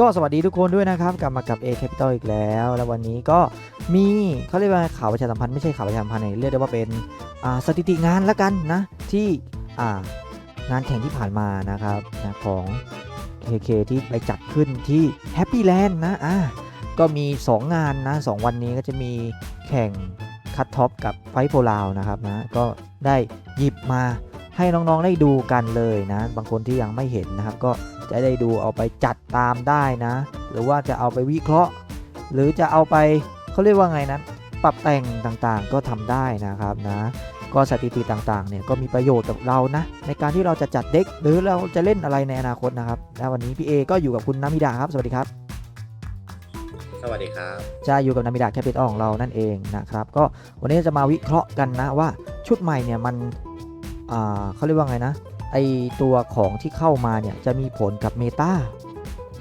ก็สวัสดีทุกคนด้วยนะครับ กลับมากับ A Capital อีกแล้ว แล้ววันนี้ก็มีเขาเรียกว่าข่าวประชาสัมพันธ์ไม่ใช่ข่าวประชาสัมพันธ์เนี่ยเรียกได้ว่าเป็นสถิติงานละกันนะที่งานแข่งที่ผ่านมานะครับนะของ KK ที่ไปจัดขึ้นที่ Happy Land นะอ่าก็มี 2 งานนะ2วันนี้ก็จะมีแข่งคัตท็อปกับไฟโพลาวนะครับนะก็ได้หยิบมาให้น้องๆได้ดูกันเลยนะ บางคนที่ยังไม่เห็นนะครับ ก็ จะได้ดูเอาไปจัดตามได้นะ หรือว่าจะเอาไปวิเคราะห์ หรือจะเอาไปเขาเรียกว่าไงนะปรับแต่งต่างๆก็ทำได้นะครับนะก็สถิติต่างๆเนี่ยก็มีประโยชน์กับเรานะ ในการที่เราจะจัดเด็ก หรือเราจะเล่นอะไรในอนาคตนะครับและวันนี้พี่เอก็อยู่กับคุณนามิดาครับ สวัสดีครับ สวัสดีครับจะอยู่กับนามิดาแคปิตอลของเรานั่นเองนะครับ ก็วันนี้จะมาวิเคราะห์กันนะว่าชุดใหม่เนี่ยมันอ่าเขาเรียกว่าไงนะ ไอตัวของที่เข้ามาเนี่ยจะมีผลกับเมตา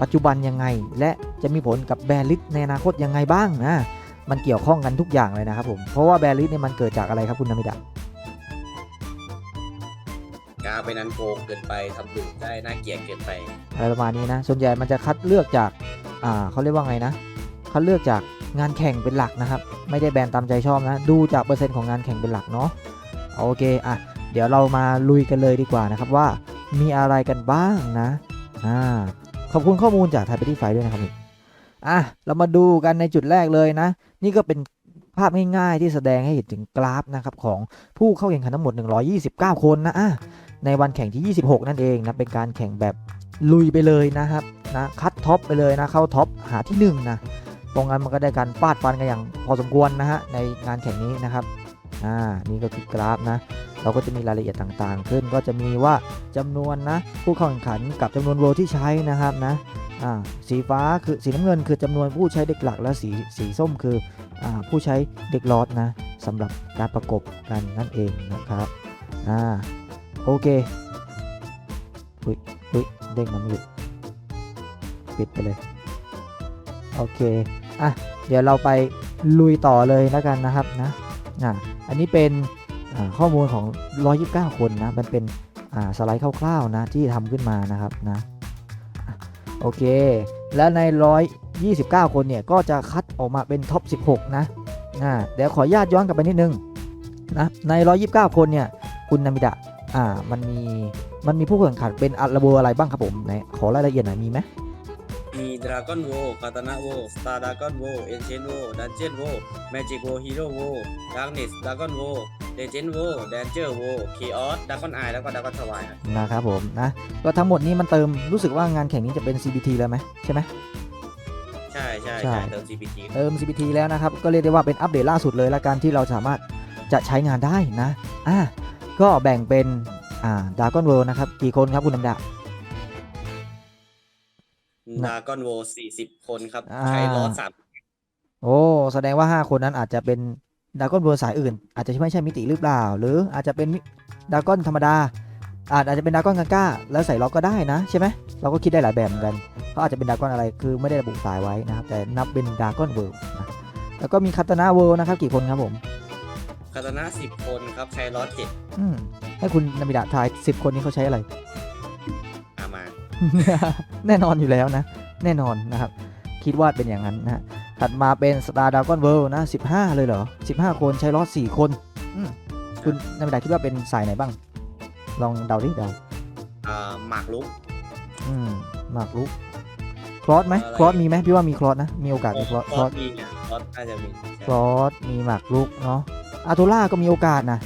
ปัจจุบันยังไง และจะมีผลกับแบรลิสในอนาคตยังไงบ้างนะมันเกี่ยวข้องกันทุกอย่างเลยนะครับผมเพราะว่าแบรลิสเนี่ยมันเกิดจากอะไรครับคุณนามิดากาไปนั้นโกงเกินไปทำดูได้น่าเกลียดเกินไปอะไรประมาณนี้นะส่วนใหญ่มันจะคัดเลือกจากอ่าเขาเรียกว่าไงนะคัดเลือกจากงานแข่งเป็นหลักนะครับ ไม่ได้แบนตามใจชอบนะ ดูจากเปอร์เซ็นต์ของงานแข่งเป็นหลักเนาะโอเคอะ เดี๋ยวเรามาลุยกันเลยดีกว่านะครับว่ามีอะไรกันบ้างนะอ่าขอบคุณข้อมูลจากไทยไปที่ไฟด้วยนะครับอะเรามาดูกันในจุดแรกเลยนะ นี่ก็เป็นภาพง่ายๆที่แสดงให้เห็นถึงกราฟนะครับของผู้เข้าแข่งขันทั้งหมด 129 คนนะอะในวันแข่งที่ 26 นั่นเองนะเป็นการแข่งแบบลุยไปเลยนะครับนะคัดท็อปไปเลยนะเข้าท็อปหาที่1นะตรงนั้นมันก็ได้การฟาดฟันกันอย่างพอสมควรนะฮะในงานแข่งนี้นะครับ อ่านี่ก็คือกราฟนะเราก็จะมีรายละเอียดต่างๆ ขึ้นก็จะมีว่าจำนวนนะผู้เข้าแข่งขันกับจำนวนโวลที่ใช้นะครับนะอ่าสีฟ้าคือสีน้ำเงินคือจำนวนผู้ใช้เด็กหลักและสีสีส้มคืออ่าผู้ใช้เด็กลอดนะสำหรับการประกบกันนั่นเองนะครับอ่าโอเคอุ้ยอุ้ยเด้งมันไม่หยุดปิดไปเลยโอเคอะเดี๋ยวเราไปลุยต่อเลยแล้วกันนะครับนะอ่า อันนี้เป็นข้อมูลของ 129 คนนะ มันเป็นสไลด์คร่าวๆนะที่ทำขึ้นมานะครับนะโอเค แล้วใน 129 คนเนี่ยก็จะคัดออกมาเป็นท็อป 16 นะอ่าเดี๋ยวขอญาตย้อนกลับไปนิดนึงนะใน 129 คนเนี่ยคุณนามิดะอ่ามันมีมันมีผู้แข่งขันเป็นอัลโบอะไรบ้างครับผมไหนขอรายละเอียดหน่อยมีไหม ดราก้อนโวคาตานะโวสตาร์ดราก้อนโวเอนเชนโวดันเจียนโวแมจิกโวฮีโร่โวดาร์กเนสดราก้อนโวเลเจนด์โวแดนเจอร์โวคีออสดราก้อนไอแล้วก็ดราก้อนสวายครับนะครับผมนะก็ทั้งหมดนี้มันเติมรู้สึกว่างานแข่งนี้จะเป็น CBT แล้วไหมใช่ไหมใช่ใช่ใช่ใช่เติม CPT เติม CBT แล้วนะครับ ก็เรียกได้ว่าเป็นอัปเดตล่าสุดเลยละกันที่เราสามารถจะใช้งานได้นะอะก็แบ่งเป็นอ่าดากอนเวิลนะครับกี่คนครับคุณน้ำดา ดราก้อนโว40คนครับ อ่า ใช้ล้อสามโอ้แสดงว่า5คนนั้นอาจจะเป็นดากอนเวิลสายอื่น อาจจะไม่ใช่มิติหรือเปล่า หรืออาจจะเป็นดากอนธรรมดา อาจอาจจะเป็นดากอนกาก้า แล้วใส่ล็อกก็ได้นะใช่ไหมเราก็คิดได้หลายแบบเหมือนกันเขาอาจจะเป็นดากอนอะไรคือไม่ได้ระบุสายไว้นะครับแต่นับเป็นดากอนเวิลนะแล้วก็มีคาตานาเวิลนะครับกี่คนครับผมคาตานะ10คนครับ ใช้ล้อเจ็ดอืมให้คุณนามิดะทาย 10 คนนี้เขาใช้อะไรอามา แน่นอนอยู่แล้วนะ แน่นอนนะครับ คิดว่าเป็นอย่างนั้นนะฮะถัดมาเป็น Star Dragon World นะ 15 เลยเหรอ 15 คนใช้ลอส4คนอืมคุณนามิดาคิดว่าเป็นสายไหนบ้าง ลองเดาดิเดาอ่าหมากลุกอืมหมากรุกคลอสไหมอะไรคลอสมีไหมพี่ว่ามีคลอสนะ มีโอกาสมีคลอสคลอสมีเนี่ยคอสน่าจะมีคลอสมีหมากรุกเนาะอาโทล่าก็มีโอกาสนะ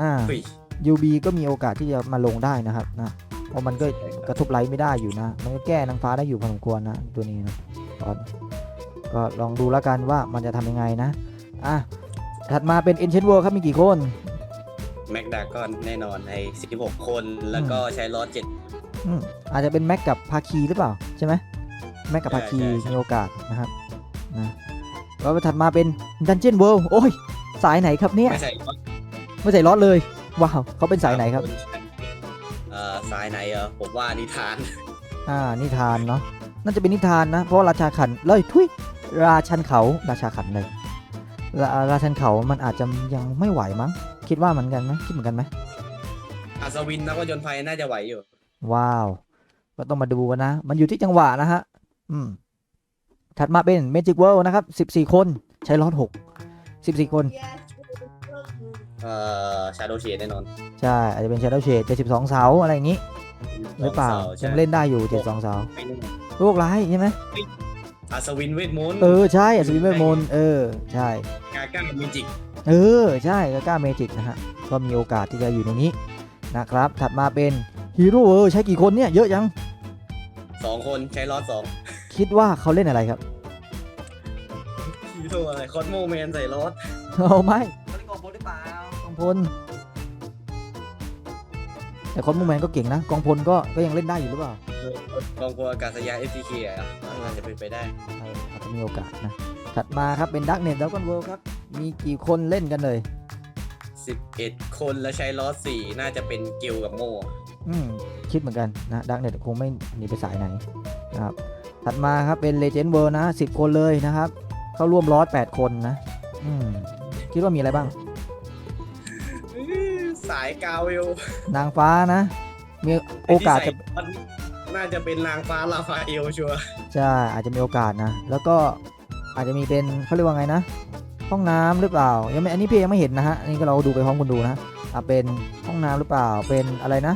อ่าเฮ้ยยูบีก็มีโอกาสที่จะมาลงได้นะครับนะเพ ราะมันก็กระทบไลท์ไม่ได้อยู่นะ มันก็แก้นางฟ้าได้อยู่พอสมควรนะตัวนี้นะตอนก็ลองดูแล้วกันว่ามันจะทำยังไงนะ อะ ถัดมาเป็น Ancient World ครับมีกี่คนแม็กดากอนแน่นอนใน16 คนแล้วก็ใช้ล้อเจ็ดอืมอาจจะเป็นแม็กกับพาคีหรือเปล่า ใช่ไหมแม็กกับใช่พาคีใช่ใช่มีโอกาสนะครับนะแล้วถัดมาเป็น Dungeon World โอ้ย สายไหนครับเนี่ย ไม่ใส่ล้อไม่ใส่ลอสเลย ว้าวเขาเป็นสายไหนครับเอ่อ สายไหนเออผมว่านิทาน อ่า นิทานเนาะ น่าจะเป็นนิทานนะ เพราะว่าราชาขันเลยทุยราชันเขา ราชาขันเลยราราชันเขามันอาจจะยังไม่ไหวมั้ง คิดว่าเหมือนกันไหมคิดเหมือนกันไหมอัศวินนักผจญภัยน่าจะไหวอยู่ ว้าว ก็ต้องมาดูกันนะ มันอยู่ที่จังหวะนะฮะ อืม ถัดมาเป็น Magic World นะครับ 14 คน ใช้ลอต6 14 คน เอ่อชาโดเชดแน่นอนใช่ อาจจะเป็น Shadow Shade 72 เสาอะไรอย่างนี้หรือเปล่าสใช่ยังเล่นได้อยู่ 72 เสาไม่แน่โรคร้ายใช่ไหมอัศวินเวทมนต์เออ ใช่อัศวินเวทมนต์เออ ใช่ กาก้าเมจิกเออ ใช่กาก้าเมจิกนะฮะ ก็มีโอกาสที่จะอยู่ในนี้นะครับ ถัดมาเป็นฮีโร่เออใช้กี่คนเนี่ย เยอะยัง สองคนใช้ลอดสองคิดว่าเขาเล่นอะไรครับ ฮีโร่อะไรคอสโมแมนใส่ลอดเอาไหม พล แต่คอนมูแมนก็เก่งนะ กองพลก็ก็ยังเล่นได้อยู่หรือเปล่า กองพลอากาศยาน FTK อะน่าจะเป็นไปได้เอออาจจะมีโอกาสนะ ถัดมาครับเป็นดักเน็ตแล้วก็เวิลครับ มีกี่คนเล่นกันเลย 11 คนแล้วใช้ลอดสี่น่าจะเป็นกิลกับโม่อืมคิดเหมือนกันนะดักเน็ตคงไม่หนีไปสายไหนนะครับ ถัดมาครับเป็นเลเจนด์เวิลนะ 10 คนเลยนะครับ เข้าร่วมลอส8คนนะ อืมคิดว่ามีอะไรบ้างสายกาเวลนางฟ้านะ มีโอกาสจะที่ใส่มันน่าจะเป็นนางฟ้าลาฟาเอลชัวร์ใช่อาจจะมีโอกาสนะ แล้วก็อาจจะมีเป็นเขาเรียกว่าไงนะ ห้องน้ำหรือเปล่ายังไม่อันนี้พี่ยังไม่เห็นนะฮะอันนี้ก็เราดูไปพร้อมกันดูนะอะเป็นห้องน้ำหรือเปล่าเป็นอะไรนะ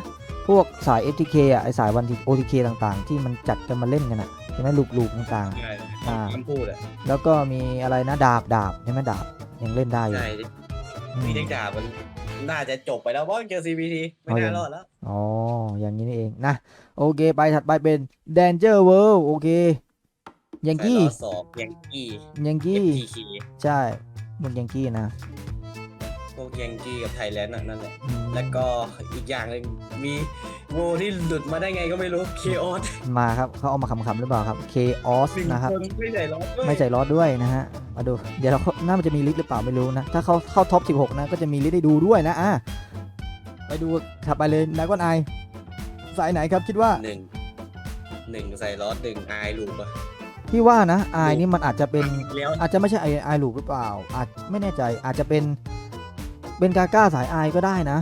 พวกสาย FTK อะไอสายวัน OTK ต่างๆ ที่มันจัดกันมาเล่นกันอะใช่ไหมลูกๆต่าง ใช่อ่า คำพูดอะๆ แล้วก็มีอะไรนะดาบดาบใช่ไหมดาบยังเล่นได้อยู่ใช่อืม มีเด็กดาบมัน น่าจะจบไปแล้วเพราะเจอ CBT ไม่น่ารอดแล้ว อ๋อ อย่างนี้นี่เองนะ โอเค ไปถัดไปเป็น Danger World โอเค ยังใส่กี้ลอดสองยังกี้ยังกี้ FTK ใช่มันยังกี้นะ พวกยังกี้กับไทยแลนด์นั่นแหละอืมแล้วก็อีกอย่างหนึ่งมีโวที่หลุดมาได้ไงก็ไม่รู้เคออสมาครับเขาเอามาขำๆหรือเปล่าครับ Chaos หนึ่งนะครับคนไม่ใส่ล้อด้วยไม่ใส่ล้อด้วยนะฮะมาดูเดี๋ยวเราน่ามันจะมีลิสต์หรือเปล่าไม่รู้นะ ถ้าเขาเข้าท็อป 16 นะ ก็จะมีลิสต์ให้ดูด้วยนะอะไปดูถัดไปเลยนะก้อนไอสายไหนครับคิดว่าหนึ่งหนึ่งใส่ล้อหนึ่งไอลูปอะพี่ว่านะไอนี่มันอาจจะเป็นแล้วอาจจะไม่ใช่ไอไอลูกหรือเปล่า อาจไม่แน่ใจอาจจะเป็น เป็นกาก้าสายไอก็ได้นะ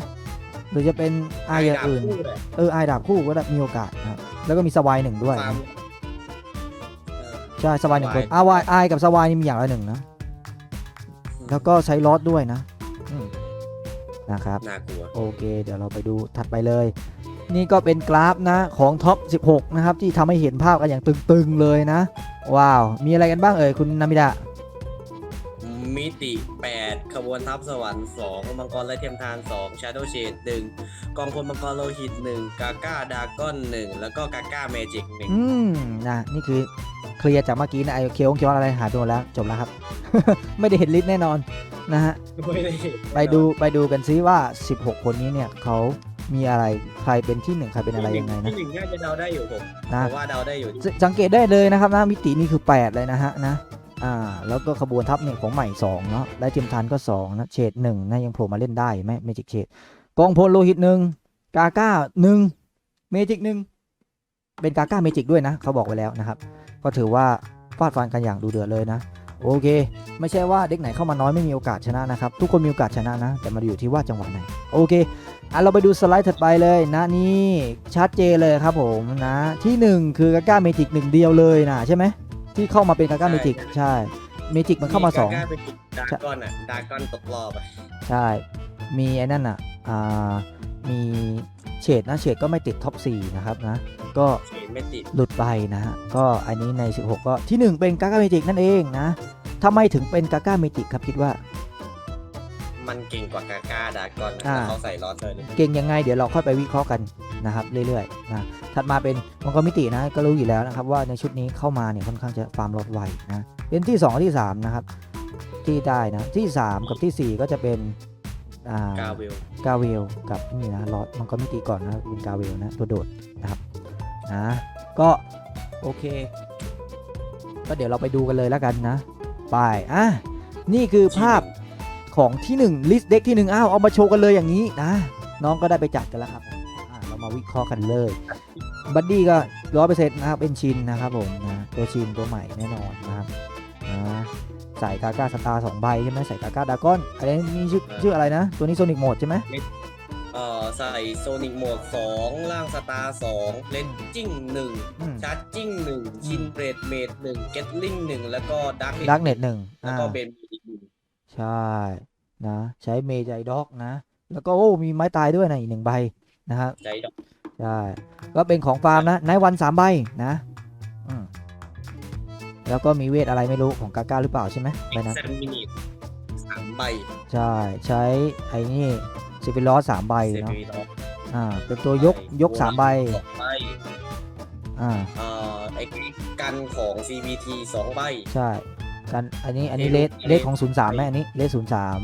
หรือจะเป็นไออย่างอื่นดาบคู่เลยเออไอดาบคู่ก็ได้มีโอกาสนะครับแล้วก็มีสวายหนึ่งด้วยฟาร์มนะเออใช่สวายหนึ่งคนสวายอาวายไอกับสวายนี่มีอย่างละหนึ่งนะ แล้วก็ใช้ลอสด้วยนะอืมนะครับ น่ากลัว โอเค เดี๋ยวเราไปดูถัดไปเลย นี่ก็เป็นกราฟนะของท็อป 16 นะครับ ที่ทำให้เห็นภาพกันอย่างตึง ๆ เลยนะ ว้าว มีอะไรกันบ้างเอ่ย คุณนามิดะ มิติ 8 ขบวนทัพสวรรค์ 2 มังกรไร้เทียมทาน2 Shadow Shade 1กองพลมังกรโลหิต 1 กาก้าดากอน 1 แล้วก็กาก้าเมจิก1อืมนะนี่คือเคลียร์จากเมื่อกี้นะไอเคียวเคียวอะไรหายไปหมดแล้ว จบแล้วครับ ไม่ได้เห็นลิสต์แน่นอนนะฮะไม่ได้ไปดูไปดูกันซิว่า 16 คนนี้เนี่ยเขามีอะไรใครเป็นที่หนึ่งใครเป็นอะไรยังไงนะที่หนึ่งน่าจะเดาได้อยู่ผมนะเพราะว่าเดาได้อยู่สสังเกตได้เลยนะครับนะมิตินี่คือ 8 เลยนะฮะนะ อ่าแล้วก็ขบวนทัพเนี่ยของใหม่2เนาะและเทียมทานก็2นะเฉดหนึ่งนะยังโผล่มาเล่นได้ไหมเมจิกเฉดกองพลโลหิตหนึ่งกาก้าหนึ่งเมจิกหนึ่งเป็นกาก้าเมจิกด้วยนะ เขาบอกไว้แล้วนะครับ ก็ถือว่าฟาดฟันกันอย่างดูเดือดเลยนะ โอเค ไม่ใช่ว่าเด็กไหนเข้ามาน้อยไม่มีโอกาสชนะนะครับ ทุกคนมีโอกาสชนะนะ แต่มาอยู่ที่ว่าจังหวะไหน โอเคอะเราไปดูสไลด์ถัดไปเลยนะนี่ชัดเจนเลยครับผมนะที่หนึ่งคือกาก้าเมจิกหนึ่งเดียวเลยนะใช่ไหม ที่เข้ามาเป็นกาก้าเมจิกใช่ เมจิกมันเข้ามาสองกก้เป็นดากอนอะดากอนตกรอบอะใช่ มีไอ้นั่นอะ อ่า มีเฉดนะ เฉดก็ไม่ติดท็อป4นะครับนะ ก็เฉดไม่ติดหลุดไปนะฮะ ก็อันนี้ใน 16 ก็ที่ 1 เป็นกาก้าเมจิกนั่นเองนะทำไมถึงเป็นกาก้าเมจิกครับคิดว่า มันเก่งกว่ากาก้าดากอนนะอ่าแล้วเขาใส่ล้อเลยเก่งยังไงเดี๋ยวเราค่อยไปวิเคราะห์กันนะครับเรื่อยๆนะถัดมาเป็นมังกรมิตินะก็รู้อยู่แล้วนะครับว่าในชุดนี้เข้ามาเนี่ยค่อนข้างจะฟาร์มลดไวนะเป็นที่2กับที่3นะครับที่ได้นะที่3กับทีสี่4ก็จะเป็นอ่า กาเวลกาเวลกับนี่นะลอดมังกรมิติก่อนนะเป็นกาเวลนะตัวโดดนะครับนะก็โอเค ก็เดี๋ยวเราไปดูกันเลยแล้วกันนะ ไปอะนี่คือภาพ ของที่1 list deck ที่ 1 อ้าว เอามาโชว์กันเลยอย่างนี้นะ น้องก็ได้ไปจัดกันแล้วครับอ่าเรามาวิเคราะห์กันเลยบัดดี้ก็ร้อยเปอร์เซ็นต์นะครับเป็นชินนะครับผมนะตัวชินตัวใหม่แน่นอนนะครับนะใส่กาก้าสตาร์สองใบใช่ไหมใส่กาก้าดากอนอะไรนี่ชื่อชื่ออะไรนะ ตัวนี้โซนิกโหมดใช่ไหมเอเอ่อใส่โซนิกโหมดสองล่างสตาร์สองเลนจิ้งหนึ่งอืมชาร์จจิ้งหนึ่งชินเบรดเมดหนึ่งเก็ตลิงหนึ่งแล้วก็ดักดักเน็ตหนึ่งแล้วอ่าก็เบนอีกหนึ่ง ใช่นะใช้เมจายด็อกนะ แล้วก็โอ้มีไม้ตายด้วยนะอีกหนึ่งใบนะครับใจดอกใช่ก็เป็นของฟาร์มนะไนวันสามใบนะอืมแล้วก็มีเวทอะไรไม่รู้ของกาก้าหรือเปล่าใช่ไหมใบนั้น แซมมินิสามใบใช่ใช้ไอ้นี่ซิปิลอสสามใบเซเนาะฟิลออ่าเป็นตัวยกยกสามใบสองใบอ่าเอ่อไอ้กันของ CBT สองใบ ใช่ กันอันนี้อันนี้เอเลลูสเอเลลูสของศูนย์สามไหมอันนี้เลสศูนย์สาม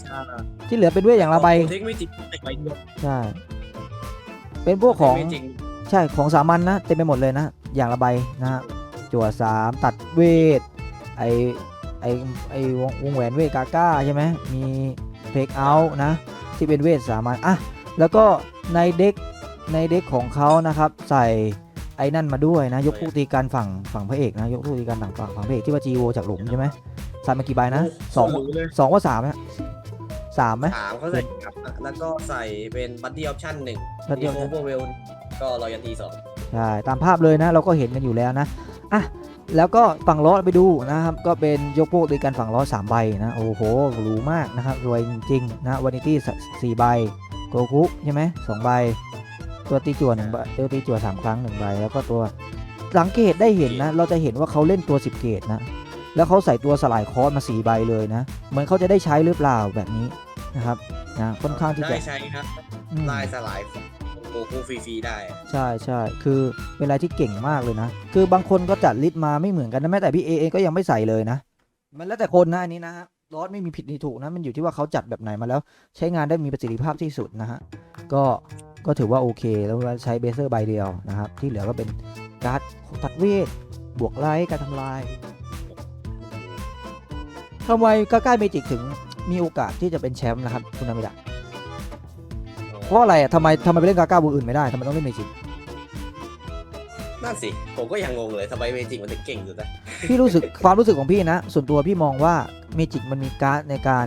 ใช่ที่เหลือเป็นเวทอย่างละใบเทคไม่จริงใบเดียวใช่เป็นพวกของไม่จริงใช่ของสามัญนะเต็มไปหมดเลยนะ อย่างละใบนะฮะจั่วสามตัดเวทไอไอไอวงวงแหวนเวทกาก้าใช่ไหมมีเพกเอาท์นะ ที่เป็นเวทสามัญอะแล้วก็ในเด็กในเด็กของเขานะครับใส่ ไอ้นั่นมาด้วยนะ ยกผู้ตีการฝั่งฝั่งพระเอกนะ ยกผู้ตีการฝั่งฝั่งฝั่งพระเอกที่ว่าจีโอจากหลุมใช่ไหมใส่มากี่ใบนะสองโโหรู้เลยสองว่าสามนะสามไหมสามเขาใส่กลับนะแล้วก็ใส่เป็นบัตตี้ออปชั่นหนึ่ง Buddy มี option โอเวอร์เวลก็รอยันทีสองใช่ตามภาพเลยนะ เราก็เห็นกันอยู่แล้วนะอะแล้วก็ฝั่งล้อไปดูนะครับ ก็เป็นยกพวกด้วยกันฝั่งล้อสามใบนะโอ้โหหรูมากนะครับรวยจริงๆนะวานิตี้สี่ใบโกคุใช่ไหมสองใบ ตัวตีจั่วหนึ่งใบตัวตีจั่วสามครั้งหนึ่งใบแล้วก็ตัวสังเกตได้เห็นนะ เราจะเห็นว่าเขาเล่นตัว 10 เกตนะ แล้วเขาใส่ตัวสลายคอร์สมาสี่ใบเลยนะ เหมือนเขาจะได้ใช้หรือเปล่าแบบนี้นะครับนะค่อนข้างที่จะได้ใช้ครับอืมลายสลายของโกคูฟรีๆได้ ใช่ใช่คือเป็นอะไรที่เก่งมากเลยนะ คือบางคนก็จัดลิสต์มาไม่เหมือนกันนะแม้แต่พี่เอเองก็ยังไม่ใส่เลยนะ มันแล้วแต่คนนะอันนี้นะฮะรอสไม่มีผิดนี่ถูกนะมันอยู่ที่ว่าเขาจัดแบบไหนมาแล้ว ใช้งานได้มีประสิทธิภาพที่สุดนะฮะก็ ก็ถือว่าโอเค แล้วเราใช้เบเซอร์ใบเดียวนะครับ ที่เหลือก็เป็นการ์ดตัดเวท บวกไลท์การทำลายทำไมกาก้าเมจิกถึงมีโอกาสที่จะเป็นแชมป์นะครับคุณนามิดะเพราะอะไรอะทำไมทำไมไปเล่นกาก้าบูอื่นไม่ได้ทำไมต้องเล่นเมจิกนั่นสิ ผมก็ยังงงเลยทำไมเมจิกมันถึงเก่งสุดนะพี่รู้สึกความรู้สึกของพี่นะ ส่วนตัวพี่มองว่าเมจิกมันมีการ์ดในการ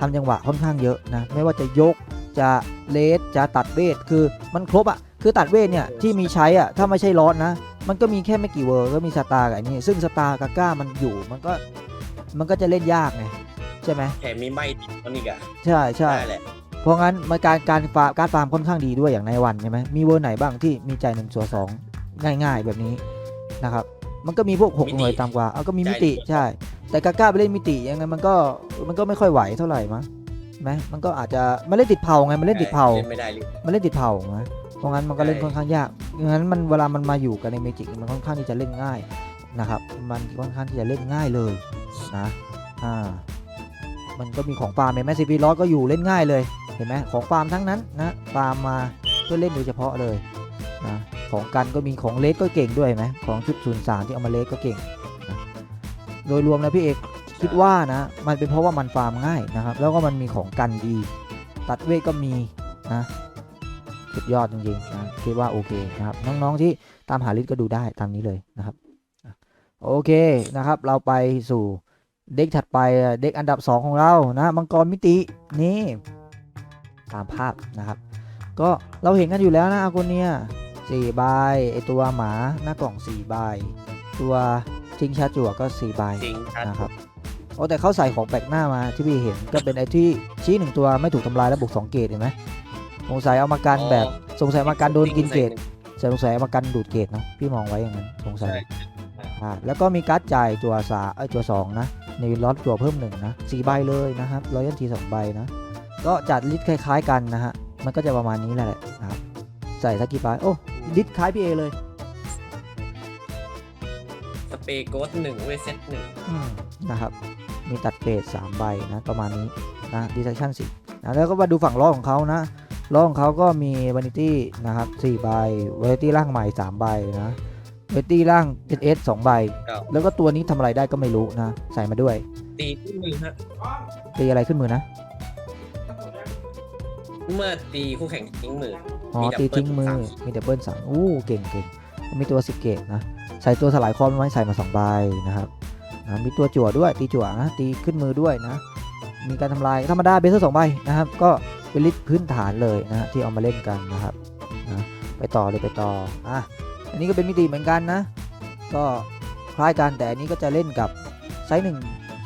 ทำจังหวะค่อนข้างเยอะนะ ไม่ว่าจะยก จะเลสจะตัดเวทคือมันครบอะคือตัดเวทเนี่ยที่มีใช้อะถ้าไม่ใช่ลอสนะ มันก็มีแค่ไม่กี่เวอร์ก็มีสตาร์กับไอ้นี่ซึ่งสตาร์กับก้ามันอยู่มันก็มันก็จะเล่นยากไงใช่ไหมแถมมีใบติดมันอีกอะใช่ใช่ได้แหละเพราะงั้นมันการการฟาร์มการฟาร์มค่อนข้างดีด้วยอย่างในวันใช่ไหมมีเวอร์ไหนบ้างที่มีใจหนึ่งส่วนสองง่าย ๆ แบบนี้นะครับ มันก็มีพวกหกหน่วยต่ำกว่าเอาก็มีมิติใช่ แต่กาก้าไปเล่นมิติยังไงมันก็มันก็ไม่ค่อยไหวเท่าไหร่มั้ง ไหมมันก็อาจจะมันเล่นติดเผาไงมันเล่นติดเผาเล่นไม่ได้เลยมันเล่นติดเผาไงเพราะงั้นมันก็เล่นใช่ค่อนข้างยากงั้นมันเวลามันมาอยู่กันในเมจิกมันค่อนข้างที่จะเล่นง่ายนะครับ มันค่อนข้างที่จะเล่นง่ายเลยนะ อ่า มันก็มีของฟาร์มเห็นไหมซีพีร้อยก็อยู่เล่นง่ายเลย เห็นไหมของฟาร์มทั้งนั้นนะฟาร์มมาเพื่อเล่นโดยเฉพาะเลยนะ ของกันก็มีของเลสก็เก่งด้วยเห็นไหมของชุดศูนย์สามที่เอามาเลสก็เก่งนะโดยรวมนะพี่เอก คิดว่านะ มันเป็นเพราะว่ามันฟาร์มง่ายนะครับ แล้วก็มันมีของกันดี ตัดเวทก็มีนะสุดยอดจริงๆนะคิดว่าโอเคนะครับ น้องๆที่ตามหาลิสต์ก็ดูได้ตามนี้เลยนะครับอะโอเคนะครับ เราไปสู่เด็กถัดไปอะเด็กอันดับ 2 ของเรานะมังกรมิตินี่ตามภาพนะครับ ก็เราเห็นกันอยู่แล้วนะอาโกเนียสี่ใบไอตัวหมาหน้ากล่องสี่ใบตัวทิงชาจั่วก็สี่ใบจริงครับนะครับ โอ้แต่เขาใส่ของแปลกหน้ามาที่พี่เห็นก็เป็นไอ้ที่ชี้หนึ่งตัวไม่ถูกทำลายแล้วบวกสองเกตเห็นไหมสงสัยเอามากันแบบสงสัยเอามากันโดนกินเกตสงสัยเอามากันดูดเกตเนาะพี่มองไว้อย่างนั้นสงสัย ใช่ อ่าแล้วก็มีการ์ดจ่ายตัวสาเอ้ยตัวสองนะในล็อตตัวเพิ่มหนึ่งนะสี่ใบเลยนะครับร้อยยันทีสองใบนะ ก็จัดลิสต์คล้ายๆ กันนะฮะ มันก็จะประมาณนี้แหละนะครับ ใส่สักกี่ใบโอ้ลิสต์คล้ายพี่เอเลยสเปรย์โกสหนึ่งเวทเซตหนึ่งอืมนะครับ มีตัดเกรด3ใบนะประมาณนี้นะดีเซชั่นสินะแล้วก็มาดูฝั่งล้อของเขานะล้อของเขาก็มีวานิตี้นะครับ4ใบวานิตี้ร่างใหม่ 3 ใบนะวานิตี้ร่าง SS 2ใบเก้าแล้วก็ตัวนี้ทำอะไรได้ก็ไม่รู้นะ ใส่มาด้วย ตีที่มือฮะตีอะไรขึ้นมือนะ เมื่อตีคู่แข่งทิ้งมืออ๋อมีดับตีเบิลทิ้งมือสามมีดับเบิลสั่งอู้เก่งเก่งมีตัวสิเกตนะ ใส่ตัวสลายคอมไว้ใส่มา2ใบนะครับนะ มีตัวจั่วด้วยตีจั่วนะตีขึ้นมือด้วยนะ มีการทำลายธรรมดาเบสเซอร์สองใบนะครับ ก็เป็นลิสต์พื้นฐานเลยนะฮะที่เอามาเล่นกันนะครับนะไปต่อเลยไปต่ออะอันนี้ก็เป็นมิติเหมือนกันนะ ก็คล้ายกันแต่อันนี้ก็จะเล่นกับไซส์หนึ่ง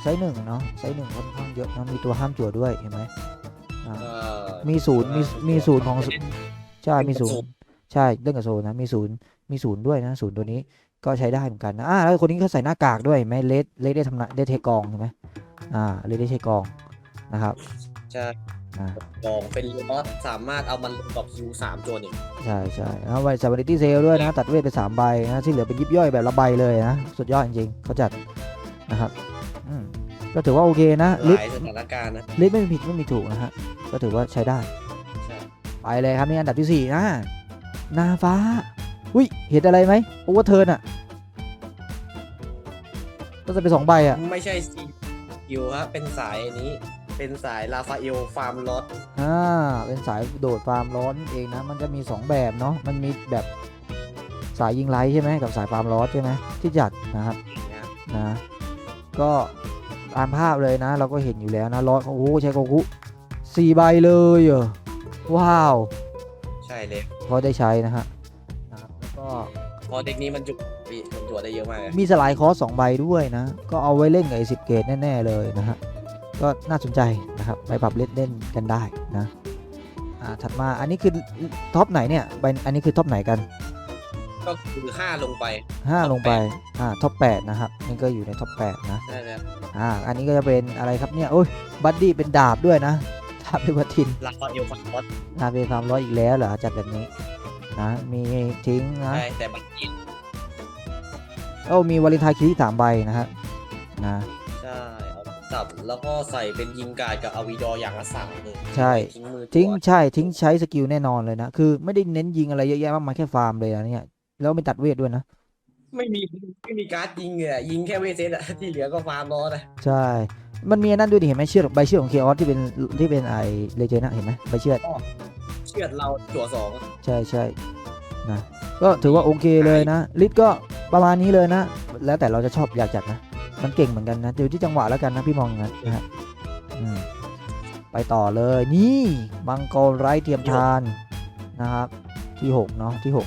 ไซส์หนึ่งเนาะไซส์หนึ่งค่อนข้างเยอะนะมีตัวห้ามจั่วด้วยเห็นไหมอะเอ่อมีศูนย์มีมีศูนย์ของเล่นใช่เล่นมีกับศูศูนนย์ย์ใช่เล่นกับโซนนะมีศูนย์มีศูนย์ด้วยนะศูนย์ตัวนี้ ก็ใช้ได้เหมือนกันนะอ่าแล้วคนนี้เขาใส่หน้ากากด้วยเห็นไหมเลดเลดได้ทำนะได้เทกองใช่ไหมอ่าเลดได้ใช้กองนะครับใช่อ่า กองเป็นลอสสามารถเอามันลงกับคิวสามตัวหนึ่งใช่ใช่แล้วไว้สวัสดีเซลด้วยนะ ตัดเวทไปสามใบนะที่เหลือเป็นยิบย่อยแบบละใบเลยนะ สุดยอดจริงๆเขาจัดนะครับอืมก็ถือว่าโอเคนะหลิสลายสถานการณ์นะลิสไม่มีผิดไม่มีถูกนะฮะ ก็ถือว่าใช้ได้ ใช่ไปเลยครับนี่อันดับที่สี่นะ นาฟ้า อุ้ยเห็นอะไรไหมโอเวอร์เทิร์นอะก็จะเป็นสองใบอะไม่ใช่ซีคิวครับเป็นสายอันนี้ เป็นสายลาฟาเอลฟาร์มลอสอ่าเป็นสายโดดฟาร์มร้อนเองนะ มันจะมี 2 แบบเนาะมันมีแบบสายยิงไลท์ใช่ไหมกับสายฟาร์มร้อนใช่ไหมที่จัดนะครับนะครับนะก็ตามภาพเลยนะ เราก็เห็นอยู่แล้วนะร้อนโอ้โหใช้โกคุสี่ใบเลยเหรอว้าว ใช่เลยพอได้ใช้นะฮะ พอเด็กนี้มันจุดพี่มันจวดได้เยอะมากเลยมีสลายคอร์สสองใบด้วยนะ ก็เอาไว้เล่นกับไอ้สิบเกตแน่ ๆ เลยนะฮะ ก็น่าสนใจนะครับ ไปปรับเล่นเล่นกันได้นะ อ่า ถัดมา อันนี้คือท็อปไหนเนี่ยใบอันนี้คือท็อปไหนกันก็คือห้าลงไป5ลงไป อ่า ท็อป8นะครับ นี่ก็อยู่ในท็อป8นะใช่แล้วอ่า อันนี้ก็จะเป็นอะไรครับเนี่ย โอ้ย บัดดี้เป็นดาบด้วยนะ ดาบเป็นวัตทินลาฟาเอลฟาร์มลอสดาบเป็นความร้อยอีกแล้วเหรอจัดแบบนี้ นะมีทิ้งนะใช่แต่บัตรยินโอ้มีวาเลนไทน์คิรี่สามใบนะฮะนะใช่เอาสับแล้วก็ใส่เป็นยิงกาดกับอวีดออย่างละสามเลยใช่ ทิ้งมือทิ้งตัวใช่ทิ้งใช้สกิลแน่นอนเลยนะ คือไม่ได้เน้นยิงอะไรเยอะแยะมากมายแค่ฟาร์มเลยนะเนี่ยแล้วไม่ตัดเวทด้วยนะ ไม่มีไม่มีการ์ดยิงเลยอะยิงแค่เวทเซตอะที่เหลือก็ฟาร์มลอสอะใช่ มันมีอันนั่นด้วยดิเห็นไหมเชือกใบเชือกของเคออสที่เป็นที่เป็นไอเลเจนนะเห็นไหมใบเชือกเชือดเราจั่วสองอะใช่ใช่นะก็ถือว่าโอเคเลยนะลิทก็ประมาณนี้เลยนะ แล้วแต่เราจะชอบอยากจัดนะ มันเก่งเหมือนกันนะอยู่ที่จังหวะแล้วกันนะพี่มองอย่างนั้นนะฮะอืมไปต่อเลยนี่มังกรไร้เทียมทานนะครับที่หกเนาะที่หก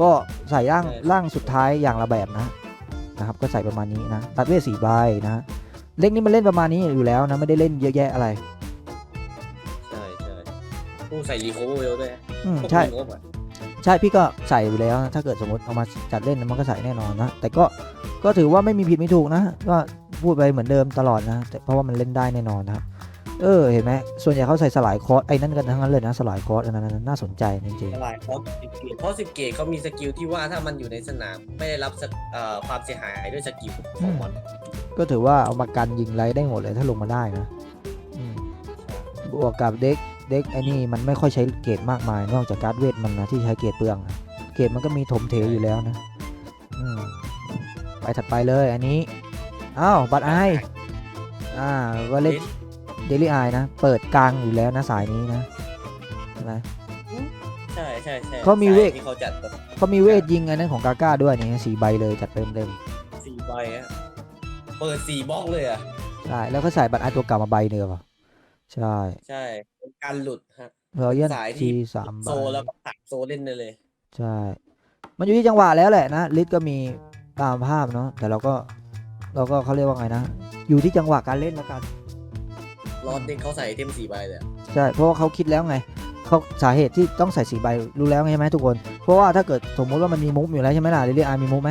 ก็ใส่ร่างร่างสุดท้ายอย่างละแบบนะนะครับ ก็ใส่ประมาณนี้นะตัดเวทสี่ใบนะเล็กนี่มันเล่นประมาณนี้อยู่แล้วนะไม่ได้เล่นเยอะแยะอะไรใช่ใช่ ผู้ใส่รีโคเวลด้วยอืมพวกใช่ รีโคอะใช่พี่ก็ใส่อยู่แล้วนะถ้าเกิดสมมติเอามาจัดเล่นมันก็ใส่แน่นอนนะ แต่ก็ก็ถือว่าไม่มีผิดไม่ถูกนะ ก็พูดไปเหมือนเดิมตลอดนะ แต่เพราะว่ามันเล่นได้แน่นอนนะครับเออเห็นไหมส่วนใหญ่เขาใส่สลายคอร์สไอ้นั่นกันทั้งนั้นเลยนะสลายคอร์สอันนั้นนะน่าสนใจจริง ละลายเพราะสิบเกตเพราะสิบเกตเขามีสกิลที่ว่าถ้ามันอยู่ในสนามไม่ได้รับสกเอ่อความเสียหายด้วยสกิลของมันๆก็ถือว่าเอามากันยิงไรได้หมดเลยถ้าลงมาได้นะอืมบวกกับเด็ก เด็กไอ้นี่มันไม่ค่อยใช้เกรดมากมาย นอกจากการ์ดเวทมันนะที่ใช้เกรดเปลืองนะเกรดมันก็มีถมเถอยู่แล้วนะอืมไปถัดไปเลยอันนี้อ้าวบัตรไออ่าก็เล่นเดลี่ไอนะ เปิดกลางอยู่แล้วนะสายนี้นะใช่ไหม ใช่ใช่ใช่เขามีเวทสยที่เขาจัดแบบเขามีเวทยิงอันนั้นของกาก้าด้วยนี่สี่ใบเลยจัดเต็มเต็มสี่ใบอะเปิดสี่บล็อกเลยอะใช่แล้วก็ใส่บัตรไอตัวเก่ามาใบเดียวอะใช่ ใช่เป็น การหลุดฮะ รอยันสายที่ทีสามใบโซแล้วก็สามโซเล่นได้เลย ใช่ มันอยู่ที่จังหวะแล้วแหละนะลิสก็มีตามภาพเนาะแต่เราก็เราก็เขาเรียกว่าไงนะ อยู่ที่จังหวะการเล่นแล้วกัน รอดเด็กเขาใส่ไอเทมสี่ใบเลยอะใช่ เพราะว่าเขาคิดแล้วไง เขาสาเหตุที่ต้องใส่สีใบรู้แล้วไงใช่ไหมทุกคน เพราะว่าถ้าเกิดสมมุติว่ามันมีมุกอยู่แล้วใช่ไหมล่ะเรลี่อามีมุกไหม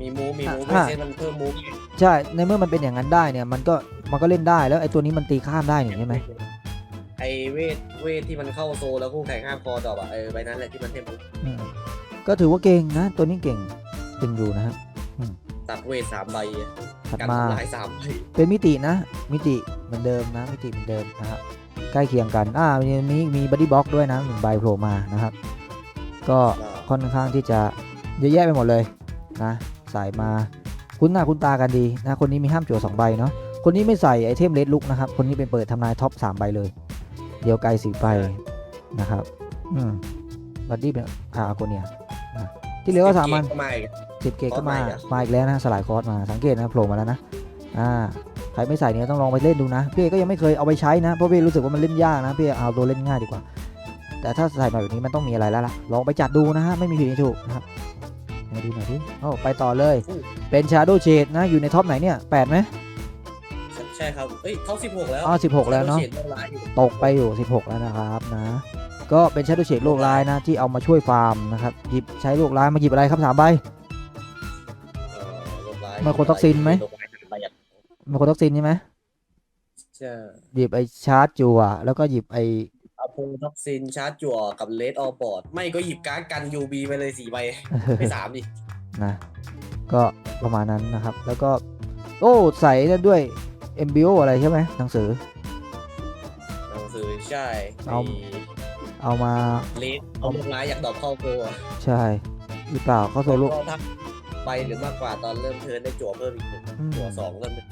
มีมูฟมีมูฟอะเวทเซตมันเพิ่มมูฟไงใช่ ในเมื่อมันเป็นอย่างนั้นได้เนี่ย มันก็มันก็เล่นได้แล้วไอ้ตัวนี้มันตีข้ามได้นี่ใช่ไหม ไอเวทเวทที่มันเข้าโซแล้วคู่แข่งห้ามคอดอกอะเออใบนั้นแหละที่มันเทมมูฟอืมก็ถือว่าเก่งนะ ตัวนี้เก่งเก่งอยู่นะฮะตัดเวทสามใบอะถัดการมา ทำลายสามใบเป็นมิตินะ มิติเหมือนเดิมนะ มิติเหมือนเดิมนะครับใกล้เคียงกันอ่ามีมีมีบัดดี้บ็อกด้วยนะหนึ่งใบโผล่มานะครับ ก็ค่อนข้างที่จะเยอะแยะไปหมดเลยนะใส่มาคุ้นหน้าคุ้นตากันดีนะคนนี้มีห้ามจั่วสองใบเนาะคนนี้ไม่ใส่ไอเทมเลดลุกนะครับคนนี้เป็นเปิดทำนายท็อปสามใบเลย เดียวไกลสี่ใบนะครับ อืมบัดดี้เป็นอาโกเนียนะที่เหลือก็สามัญก็มาอีกสิบเกตก็มาคอร์สมาอีกอะมาอีกแล้วนะสลายคอร์สมาสังเกตนะโผล่มาแล้วนะอ่าใครไม่ใส่เนี่ยต้องลองไปเล่นดูนะพี่เอกก็ยังไม่เคยเอาไปใช้นะเพราะพี่รู้สึกว่ามันเล่นยากนะพี่เอาตัวเล่นง่ายดีกว่า แต่ถ้าใส่มาแบบนี้มันต้องมีอะไรแล้วล่ะลองไปจัดดูนะฮะไม่มีผิดไม่ถูกนะครับไหนดูหน่อยดิโอ้ไปต่อเลย เป็น Shadow Shade นะอยู่ในท็อปไหนเนี่ยแปดไหม ใช่ครับเอ้ยเท่าสิบหกแล้วอ๋อ16แล้วเนอะฉดโลกร้ายอยู่ตกไปอยู่ 16 แล้วนะครับนะ ก็เป็น Shadow Shade โลกร้ายนะ ที่เอามาช่วยฟาร์มนะครับหยิบใช้โลกร้ายมาหยิบอะไรครับสามใบ เอ่อโลกร้ายไมโครท็อกซินไหมโลกร้ายทางประหยัดมีโคท็อกซินใช่ไหมใช่หยิบไอชาร์จจัวแล้วก็หยิบไออะโพท็อกซินชาร์จจั่วกับเลดออปอร์ดไม่ก็หยิบการ์ดกัน UB ไปเลยสี่ใบไม่สามดินะ ก็ประมาณนั้นนะครับ แล้วก็ โอ้ใส่นั่นด้วย MBO อะไรใช่ไหมหนังสือ หนังสือใช่เอา เอามาเลดเอาโลกร้ายอยากดอกเข้าโกอะใช่หรือเปล่าเข้าโซโลก็ถ้าใบหรือมากกว่าตอนเริ่มเทิร์นได้จั่วเพิ่มอีกหนึ่งอืม จั่วสองเพิ่มหนึ่ง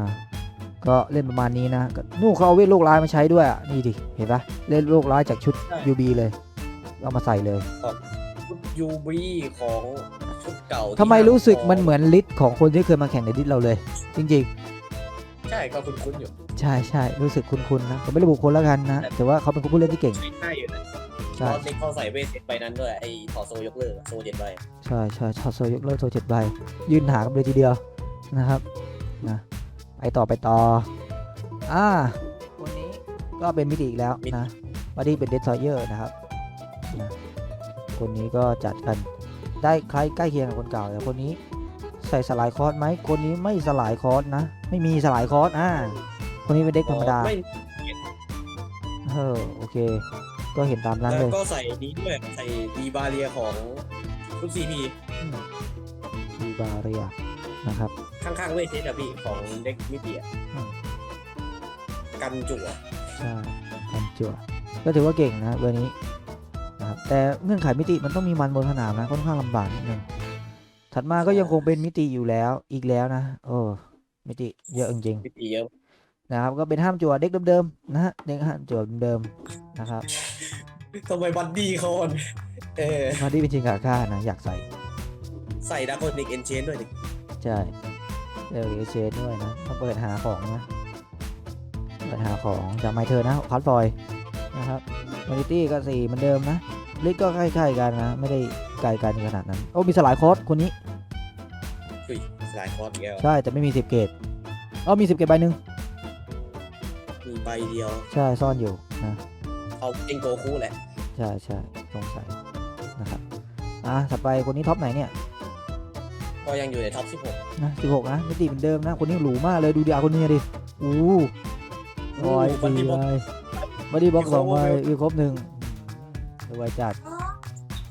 นะก็เล่นประมาณนี้นะก็นู่นเขาเอาเวทโลกร้ายมาใช้ด้วยอะนี่ดิเห็นปะเล่นโลกร้ายจากชุด UB เลยเอามาใส่เลยชุด UB ของชุดเก่าที่ทำไมรู้สึกของมันเหมือนลิสต์ของคนที่เคยมาแข่งในดิสเราเลย จริง ใช่ก็คุ้นๆอยู่ๆใช่ใช่รู้สึกคุ้นๆนะผมไม่ระบุคนแล้วกันนะ แต่ว่าเขาเป็นผู้เล่นที่เก่ง ใช้ได้อยู่นะใช่ตอนเด็กเขาใส่เวทเซ็ตไปนั้นด้วยไอ้ถอดโซยกเลิกอะโซเจ็ดใบใช่ใช่ชอตโซยกเลิกโซเจ็ดใบยื่นหากันเลยทีเดียวนะครับนะไปต่อไปต่ออ่าคนนี้ก็เป็นมิติอีกแล้วนะวันนี้เป็นเดซซอยเยอร์นะครับนะคนนี้ก็จัดกันได้คล้ายใกล้เคียงกับคนเก่าแต่คนนี้ ใส่สลายคอร์สไหมคนนี้ไม่สลายคอร์สนะ ไม่มีสลายคอร์สอ่าคนนี้เป็นเด็กธรรมดาไม่เออโอเค ก็เห็นตามนั้นแล้เลวยก็ใส่นี้ด้วยใส่ดีบาเรียของชุดซีพีดีบาเรียนะครับข้างๆเวทเซ็ตอะพี่ของเด็กมิติอะอืมกันจั่วใช่กันจั่วก็ถือว่าเก่งนะเบอร์นี้นะครับแต่เงื่อนไขมิติมันต้องมีมันบนสนามนะค่อนข้างลำบากนิดนึง ถัดมาก็ยังคงเป็นมิติอยู่แล้วอีกแล้วนะโอ้มิติเยอะจริงมิติเยอะๆนะครับก็เป็นห้ามจั่วเด็กเดิมๆนะฮะเด็กห้ามจั่วเดิมๆนะครับทำไมบัดดี้เขาอ่อนเออมาที่เป็นชิงกาก้านะอยากใส่ ใส่ดาโกนิกเอนเชนด้วยดิใช่เดี๋ยวเชดด้วยนะต้องเปิดหาของนะเปิดหาของจากไมเธอนะคอสฟอยนะครับมาริตี้ก็สี่เหมือนเดิมนะลิกก็ใกล้ๆกันนะไม่ได้ ไกลกันขนาดนั้น โอ้มีสลายคอร์สคนนี้ อุ้ยสลายคอร์สอีกแล้วใช่แต่ไม่มีสิบเกตเอ๋อมีสิบเกตใบหนึ่งมีใบเดียว ใช่ซ่อนอยู่นะเอาเอ็งโกคูแหละ ใช่ใช่สงสัยนะครับอะถัดไปคนนี้ท็อปไหนเนี่ยก็ยังอยู่ในท็อป นะสิบหกนะมิติเหมือนเดิมนะ คนนี้หรูมากเลยดูดิอาคนนี้ดิอู้16บอยบัดสี่ดี้ใบบอกบัดดี้บ็อกมีสองครบใบเลยมีครบหนึ่งสวยจัด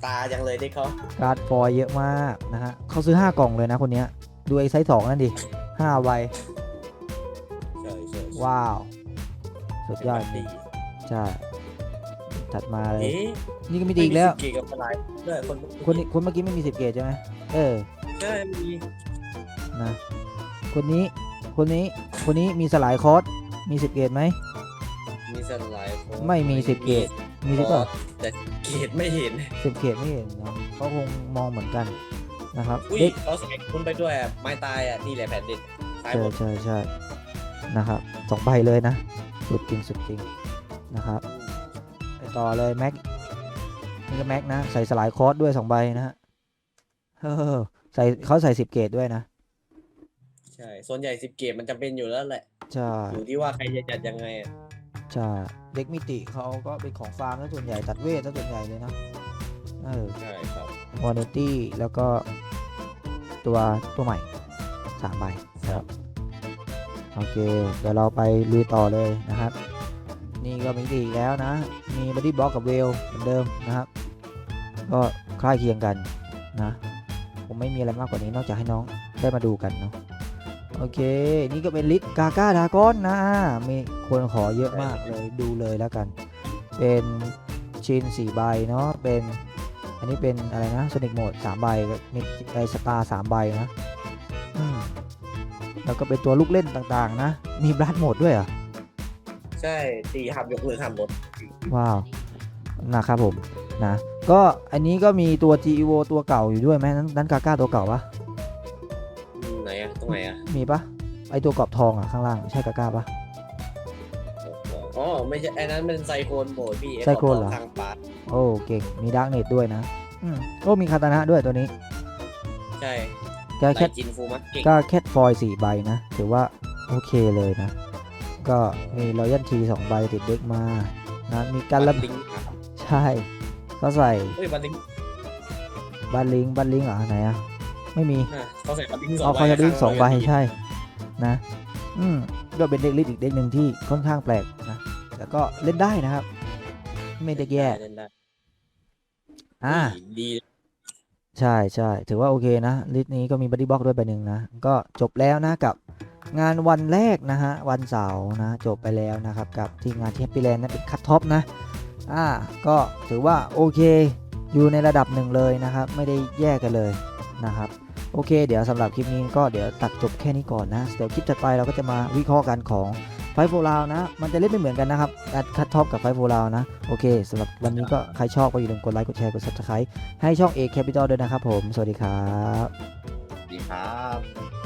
ตาจังเลยเด็กเขาการ์ดฟอยล์เยอะมากนะฮะเขาซื้อ 5 กล่องเลยนะคนเนี้ยดูไอ้ไซส์สองนั่นดิ5ใบใช่ใช่ว้าว สุดยอดดีใช่ถัดมาเลย เอ๊ะนี่ก็มีดีอีกแล้ว ไม่มีสิบเกตกับสลายด้วยคนคนนี้คนเมื่อกี้ไม่มี10เกตใช่ไหมเออใช่มีนะคนนี้คนนี้คนนี้มีสลายคอร์สมี10เกตไหม มีสลายโค้ดไม่มี10เกต มีหรือเปล่าแต่ เกตไม่เห็น สิบเกตไม่เห็นเนาะเขาคงมองเหมือนกันนะครับอุ้ยเด็กเขาใส่คุณไปด้วยอะไม้ตายอะนี่แหละแผ่นดินตายใช่หมดใช่ใช่นะครับสองใบเลยนะ สุดจริงสุดจริงนะครับไปต่อเลยแม็กนี่ก็แม็กนะ ใส่สลายคอร์สด้วยสองใบนะฮะเฮ้อใส่เขาใส่สิบเกตด้วยนะ ใช่ ส่วนใหญ่สิบเกมมันจำเป็นอยู่แล้วแหละ ใช่ อยู่ที่ว่าใครจะจัดยังไงอะ ใช่เด็กมิติเขาก็เป็นของฟาร์มแล้วส่วนใหญ่ตัดเวทแล้วส่วนใหญ่เลยนะเออใช่ครับวอนิตี้แล้วก็ตัวตัวใหม่สามใบนะครับโอเค เดี๋ยวเราไปลุยต่อเลยนะครับ นี่ก็มีดีอีกแล้วนะ มีบ o ดี้บล็อกกับเวลเหมือนเดิมนะครับ ก็คล้ายเคียงกันนะ ผมไม่มีอะไรมากกว่านี้นอกจากให้น้องได้มาดูกันเนาะ โอเค นี่ก็เป็นลิสกาก้าดากอนนะมีคนขอเยอะมากเลยดูเลยแล้วกัน เป็นชินสี่ใบเนาะเป็นอันนี้เป็นอะไรนะโซนิกโหมดสามใบมีไอสตาร์สามใบนะอืมแล้วก็เป็นตัวลูกเล่นต่างๆ นะ มีบลัดโหมดด้วยเหรอะใช่ตีหับยกเลิกหับรถว้าวนะครับผมนะ ก็อันนี้ก็มีตัว GEVO ตัวเก่าอยู่ด้วยไหมนั้นนั้นกาก้าตัวเก่าปะอืม ไหนอะตรงไหนอะมีปะไอตัวกรอบทองอะข้างล่างใช่กาก้าปะ อ๋อไม่ใช่ไอ้นั้นเป็นไซโคนโบดพี่ไซโคลเหรอ ทางปาร์ตโอ้เก่งมีดาร์กเนตด้วยนะอืมโอ้มีคาตานะด้วยตัวนี้ใช่แกไลแค่จินฟูมัสเก่งก็แคทฟอยสี่ใบนะ ถือว่าโอเคเลยนะ ก็มีรอยัลทีสองใบติดเด็กมานะมีการระบัตลิงครับใช่ ก็ใส่เฮ้ยบัตลิงบันลิงบันลิงเหรอไหนอะ ไม่มีน่ะเขาใส่บัตลิงสองเอาใบคอยลิงสองใบข้างใช่นะอืมก็เป็นเด็กลิสอีกเด็กหนึ่งที่ค่อนข้างแปลกนะแต่ก็เล่นได้นะครับ ไม่เด็กแย่เล่นได้อ่า ดี ใช่ใช่ถือว่าโอเคนะ ลิสต์นี้ก็มีบัดดี้บ็อกด้วยใบหนึ่งนะ ก็จบแล้วนะกับงานวันแรกนะฮะ วันเสาร์นะ จบไปแล้วนะครับ กับที่งานที่แฮปปี้แลนด์นะเป็นคัตท็อปนะ อ่า ก็ถือว่าโอเค อยู่ในระดับหนึ่งเลยนะครับ ไม่ได้แย่กันเลยนะครับ โอเค เดี๋ยวสำหรับคลิปนี้ก็เดี๋ยวตัดจบแค่นี้ก่อนนะเดี๋ยวคลิปถัดไปเราก็จะมาวิเคราะห์กันของไฟโฟลาวนะ มันจะเล่นไม่เหมือนกันนะครับคัตท็อปกับไฟโฟลาวนะ โอเคสำหรับวันนี้ก็ใครชอบก็อย่าลืมกดไลค์กดแชร์กด subscribe ให้ช่อง A Capital ด้วยนะครับผม สวัสดีครับ ดีครับ